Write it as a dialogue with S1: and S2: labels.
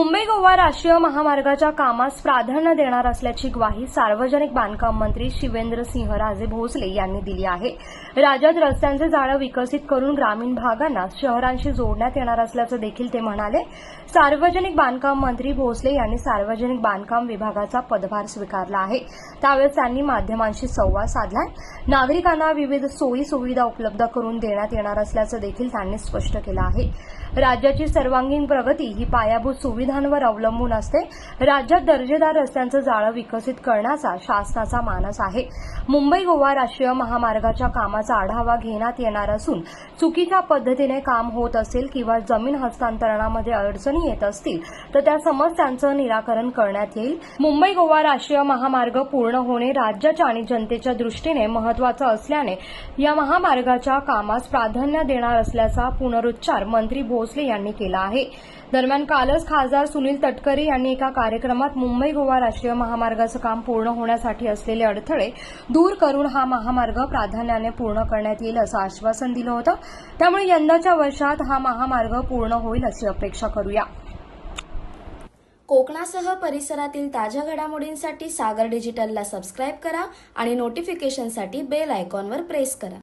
S1: मुंबई गोवा राष्ट्रीय महामार्गाच्या कामास प्राधान्य देणार असल्याची ग्वाही सार्वजनिक बांधकाम मंत्री शिवेंद्र सिंह राजे भोसले यांनी दिली आहे. राज्यात रस्त्यांचे जाळं विकसित करून ग्रामीण भागांना शहरांशी जोडण्यात येणार असल्याचं देखील ते म्हणाले. सार्वजनिक बांधकाम मंत्री भोसले यांनी सार्वजनिक बांधकाम विभागाचा पदभार स्वीकारला आहे. त्यावेळेस त्यांनी माध्यमांशी संवाद साधला. नागरिकांना विविध सोयी सुविधा उपलब्ध करून देण्यात येणार असल्याचं देखील त्यांनी स्पष्ट केलं आहे. राज्याची सर्वांगीण प्रगती ही पायाभूत सुविधा सुविधांवर अवलंबून असते. राज्यात दर्जेदार रस्त्यांचं जाळं विकसित करण्याचा शासनाचा मानस आहे. मुंबई गोवा राष्ट्रीय महामार्गाच्या कामाचा आढावा घेण्यात येणार असून चुकीच्या पद्धतीने काम होत असेल किंवा जमीन हस्तांतरणामध्ये अडचणी येत असतील तर त्या समस्यांचं निराकरण करण्यात येईल. मुंबई गोवा राष्ट्रीय महामार्ग पूर्ण होणे राज्याच्या आणि जनतेच्या दृष्टीने महत्वाचं असल्याने या महामार्गाच्या कामास प्राधान्य देणार असल्याचा पुनरुच्चार मंत्री भोसले यांनी केला आहे. दरम्यान कालच खासदार सुनील तटकरे यांनी एका कार्यक्रमात मुंबई गोवा राष्ट्रीय महामार्गाचं काम पूर्ण होण्यासाठी असलेले अडथळे दूर करून हा महामार्ग प्राधान्याने पूर्ण करण्यात येईल असं आश्वासन दिलं होतं. त्यामुळे यंदाच्या वर्षात हा महामार्ग पूर्ण होईल अशी अपेक्षा करूया.
S2: कोकणासह परिसरातील ताज्या घडामोडींसाठी सागर डिजिटलला सबस्क्राईब करा आणि नोटिफिकेशनसाठी बेल आयकॉनवर प्रेस करा.